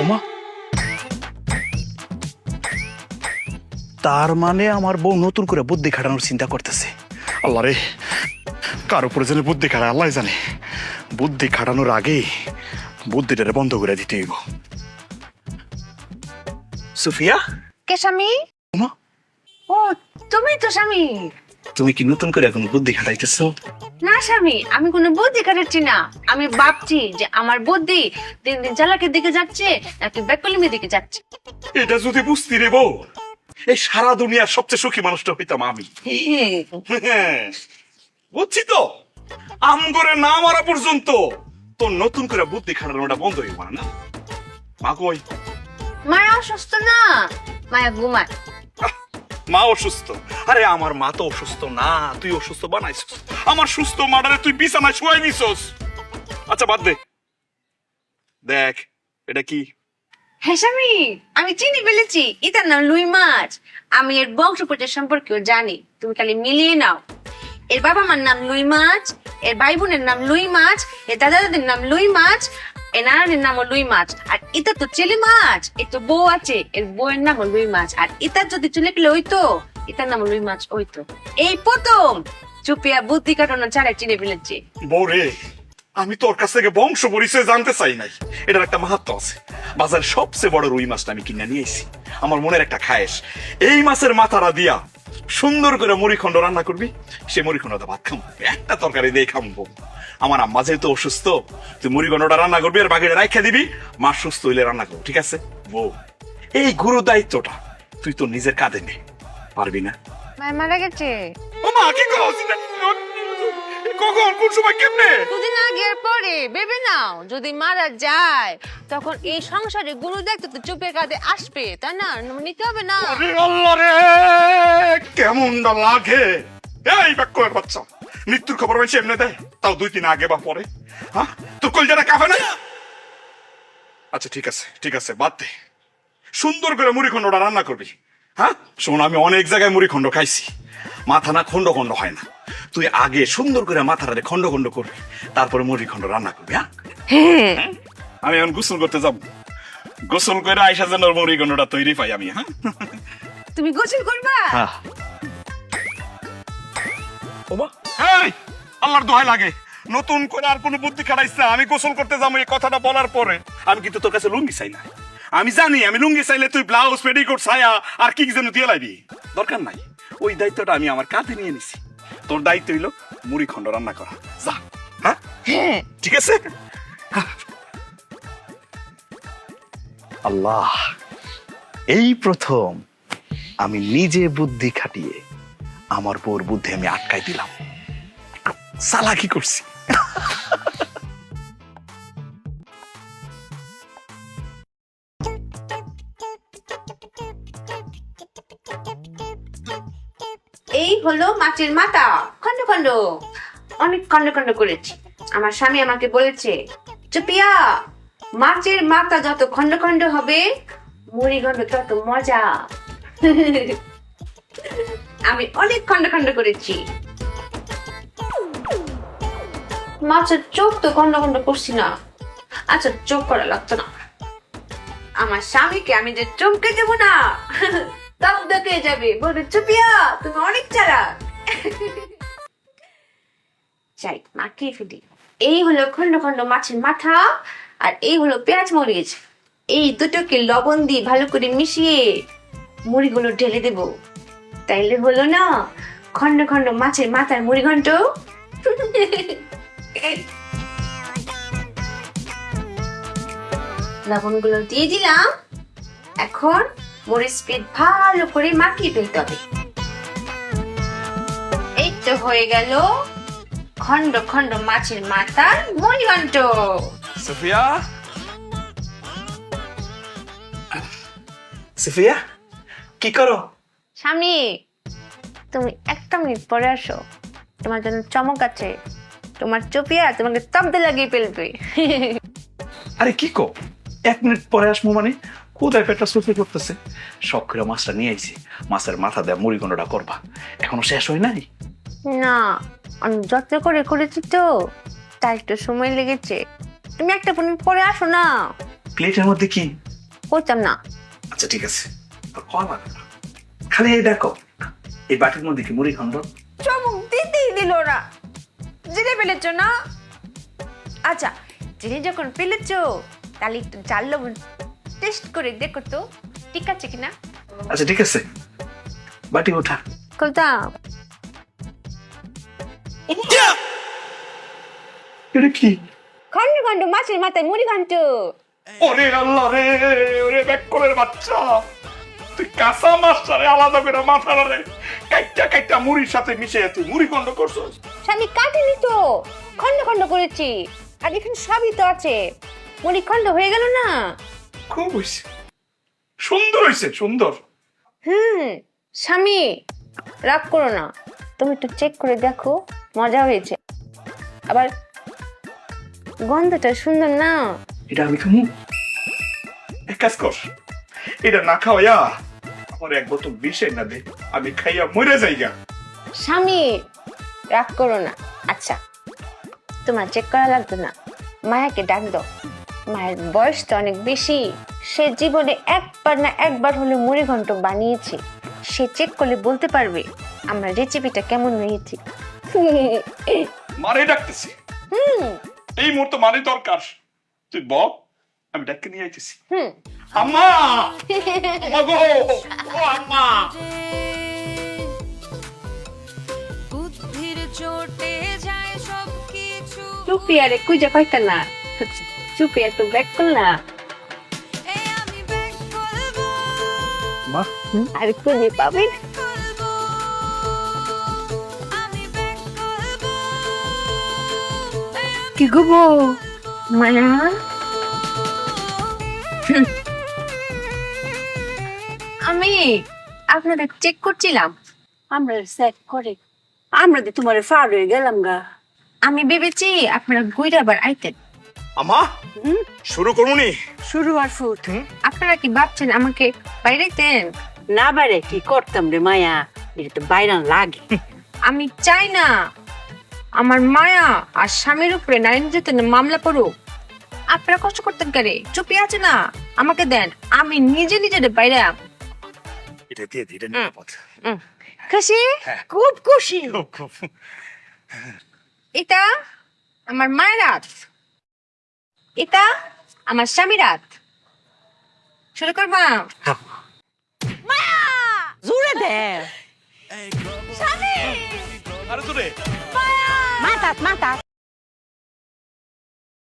ওমা। তার মানে আমার বউ নতুন করে বুদ্ধি খাটানোর চিন্তা করতেছে। আল্লাহ রে কার উপরে জানে বুদ্ধি খাটায় আল্লাহ জানে। বুদ্ধি খাটানোর আগেই বুদ্ধিটারে বন্ধ করে দিতে হইব। সুফিয়া? কে স্বামী? ওমা। ও তুমি তো স্বামী। তুমি কি নতুন করে এখন বুদ্ধি খাটাইতেছো? না স্বামী আমি কোনো বুদ্ধি কাটাচ্ছি না। আমি ভাবছি যে আমার বুদ্ধি দিন দিন চালাকের দিকে যাচ্ছে নাকি বেকলিমের দিকে যাচ্ছে। এটা যদি বুঝতি রে বউ এই সারা দুনিয়ার সবচেয়ে সুখী মানুষটা হইতাম আমি। বুঝছি তো? আম করে না মারা পর্যন্ত তোর নতুন করে বুদ্ধি খাটানোটা বন্ধ হয়ে পারে না। মা কই? মায়া অসুস্থ না? মায়া ঘুমায়। মা অসুস্থ। আরে, আমার মা তো অসুস্থ না, তুই অসুস্থ বানাইছিস। আমার সুস্থ মাটারে তুই বিছানায় শুয়াই নিছস। আচ্ছা বাদ দে। দেখ, এটা কি? হ্যাঁ স্বামী, আমি চিনি ফেলেছি। এটার নাম লুই মাছ। আমি এর বংশ পরিচয় সম্পর্কেও জানি। তুমি খালি মিলিয়ে নাও। এর বাবা মার নাম লুই মাছ, এর ভাই বোনের নাম লুই মাছ, এর দাদা দাদির নাম লুই মাছ, এর নামও লুই মাছ। আর এটা তো ছেলে মাছ, এর তো বউ আছে, এর বউয়ের নাম লুই মাছ। আর এটার যদি চলে গেলে হইতো এটার নাম লুই মাছ হইতো। এই প্রথম চুপিয়া বুদ্ধি কাটানো ছাড়া চিনে ফেলেছি। বৌরে আমি তোর কাছ থেকে বংশ পরিচয় জানতে চাই নাই। এটার একটা মাহাত্ম আছে। বাজারের সবচেয়ে বড় রুই মাছটা আমি কিনে নিয়ে এসেছি। আমার মনের একটা খায়েশ। এই মাছের মাথাটা দিয়া সুন্দর করে মুড়িখণ্ড রান্না করবি সে মুড়িখণ্ডটা ভাত খাম একটা তরকারি দিয়ে খামবো আমার আম্মা যেহেতু অসুস্থ তুই মুড়িখণ্ডটা রান্না করবি আর বাকিটা রাইখা দিবি মা সুস্থ হইলে রান্না করব ঠিক আছে? বউ এই গুরু দায়িত্বটা তুই তো নিজের কাঁধে নে পারবি না? মারা গেছে। ও মা কি করছিস কখন? কোন সময়? কেমনে? দুদিন আগের পরে ভেবে নাও যদি মারা যায় তখন এই সংসারে গুরু দেখতে তো কাঁধে আসবে তাই না? নিতে হবে না। আরে আল্লাহ রে কেমন লাগে। এই বাচ্চা মৃত্যুর খবর হয়েছে এমনি দেয় তাও দুই দিন আগে বা পরে। হ্যাঁ? তোর কলজাটা কাফে না? আচ্ছা ঠিক আছে ঠিক আছে বাদ দে। সুন্দর করে মুড়ি খণ্ডটা রান্না করবি। হ্যাঁ? শোন আমি অনেক জায়গায় মুড়ি খণ্ড খাইছি। মাথা না খণ্ড খণ্ড হয় না। তুই আগে সুন্দর করে মাথাটারে খণ্ড খণ্ড করবি তারপরে মুড়ি খণ্ড রান্না করবি হ্যাঁ? হ্যাঁ। আমি এখন গোসল করতে যাব। গোসল করে আইসা যেন মুড়ি খণ্ডটা তৈরি পাই আমি হ্যাঁ? তুমি গোসল করবা? হ্যাঁ। ওমা এই আল্লাহর দোহাই লাগে। নতুন করে আর কোনো বুদ্ধি খাটাইছে আমি গোসল করতে যাব এই কথাটা বলার পরে। আমি কিন্তু তোর কাছে লুঙ্গি চাই না। আমি জানি আমি লুঙ্গি চাইলে তুই ব্লাউজ পেটিকোট ছায়া আর কি কি যেন দিয়ে লাইবি। দরকার নাই। ওই দায়িত্বটা আমি আমার কাঁধে নিয়ে নিছি। তোর দায়িত্ব হইল মুড়ি খণ্ড রান্না করা। যা। হ্যাঁ? হ্যাঁ। ঠিক আছে? আল্লাহ এই প্রথম আমি নিজে বুদ্ধি খাটিয়ে আমার বউর বুদ্ধি আমি আটকাই দিলাম। সালা কি করছি? এই হলো মাছের মাথা। খন্ড খন্ড। অনেক খন্ড খন্ড করেছি। আমার স্বামী আমাকে বলেছে, চুপিয়া মাছের মাথা যত খন্ড খন্ড হবে, মুড়ি ঘন্ট তত মজা। আমি অনেক খন্ড খন্ড করেছি। মাছের চোখ তো খন্ড খন্ড করছি না। আচ্ছা চোখ করা লাগতো না। আমার স্বামীকে আমি যে চমকে দেবো না। দেখে যাবে। বলবে, চুপিয়া, তুমি অনেক মাখিয়ে ফেলি। এই হলো খন্ড খন্ড মাছের মাথা, আর এই হলো পেঁয়াজ মরিচ। এই দুটোকে লবণ দিয়ে ভালো করে মিশিয়ে মুড়িগুলো ঢেলে দেব। তাইলে হলো না, খন্ড খন্ড মাছের মাথার মুড়ি ঘন্ট। লবণগুলো দিয়ে দিলাম। এখন মরিচ পেট ভালো করে মাখিয়ে ফেলতে হবে। এই তো হয়ে গেল খন্ড খন্ড মাছের মাথার মরিঘণ্ট সুফিয়া? সুফিয়া কি করো? স্বামী তুমি একটা মিনিট পরে আসো। তোমার জন্য চমক আছে। তোমার চুপিয়া তোমাকে তব্দে লাগিয়ে ফেলবে। আরে কি কো? এক মিনিট পরে আসব মানে? কোথায় পেটটা সুফি করতেছে। শখ করে মাছটা নিয়ে আইছি। মাছের মাথা দেয়া মুড়ি কোনোটা করবা। এখনও শেষ হয় নাই? না আমি যত্ন করে করেছি তো তাই একটু সময় লেগেছে। তুমি একটা মিনিট পরে আসো না। প্লেটের মধ্যে কি? করতাম না। আচ্ছা ঠিক আছে। খালি এই দেখো এই বাটির মধ্যে কি মুড়ি খন্ড চমক দিতেই দিল না জেনে ফেলেছ না? আচ্ছা জেনে যখন ফেলেছ তাহলে একটু জাল লবণ টেস্ট করে দেখো তো ঠিক আছে কিনা? আচ্ছা ঠিক আছে। বাটি ওঠা করতাম এটা কি? খন্ড খন্ড মাছের মাথায় মুড়ি ঘন্ট। ওরে আল্লাহ রে ওরে ব্যাককলের বাচ্চা। তুই কাঁচা মাছটারে আলাদা করে মাথা রে কাইটা কাইটা মুড়ির সাথে মিশে তুই মুড়ি খন্ড করছস। স্বামী কাটেনি তো। খন্ড খন্ড করেছি। আর এখানে সবই তো আছে। মুড়ি খন্ড হয়ে গেল না? খুব হইছে। সুন্দর হইছে সুন্দর। হুম স্বামী রাগ করো না। তুমি একটু চেক করে দেখো মজা হয়েছে। আবার গন্ধটা সুন্দর না? এটা আমি খামু। এক কাজ কর এটা না খাওয়াইয়া আমার এক বোতল বিষে না দে আমি খাইয়া মরে যাইগা স্বামী রাগ করো না। আচ্ছা তোমার চেক করা লাগবে না। মায়াকে ডাক দাও। মায়ের বয়স তো অনেক বেশি। সে জীবনে একবার না একবার হলে মুড়ি ঘন্ট বানিয়েছে। সে চেক করলে বলতে পারবে আমরা রেসিপিটা কেমন হয়েছে? মারে ডাকতেছি। হুম। এই মুহূর্তে মানে দরকার। তুই বল আমি ডাককে নিয়ে আইতেছি। হুম। আম্মা! আম্মা গো ও আম্মা! বুদ্ধির চোটে যায় সব কিছু চুপি আরে কুইজা পাইতা না। চুপি এত ব্যাক করলা মা আরে খুঁজে কি গো মায়া আমি আপনাদের চেক করছিলাম। আমরা সেট করে। আমরা তো তোমার ফার হয়ে গেলাম গা। আমি ভেবেছি আপনারা ঘুরে আবার আইতেন। আম্মা শুরু করুনি। শুরু আর ফুট আপনারা কি ভাবছেন আমাকে বাইরে দেন না বাইরে কি করতাম রে মায়া? এটা তো বাইরান লাগে। আমি চাই না। আমার মায়া আর স্বামীর উপরে নারী নির্যাতনের মামলা পড়ুক আপনারা কষ্ট করতেন কারে চুপি আছে না? আমাকে দেন আমি নিজে নিজের বাইরে। আম। এটা দিয়ে দিই নিরাপদ। খুশি? হ্যাঁ। খুব খুশি। খুব খুব। এটা আমার মায়ের হাত। এটা আমার স্বামীর হাত। শুরু মা জুড়ে দে। আরে জুড়ে মাতাত মাথাত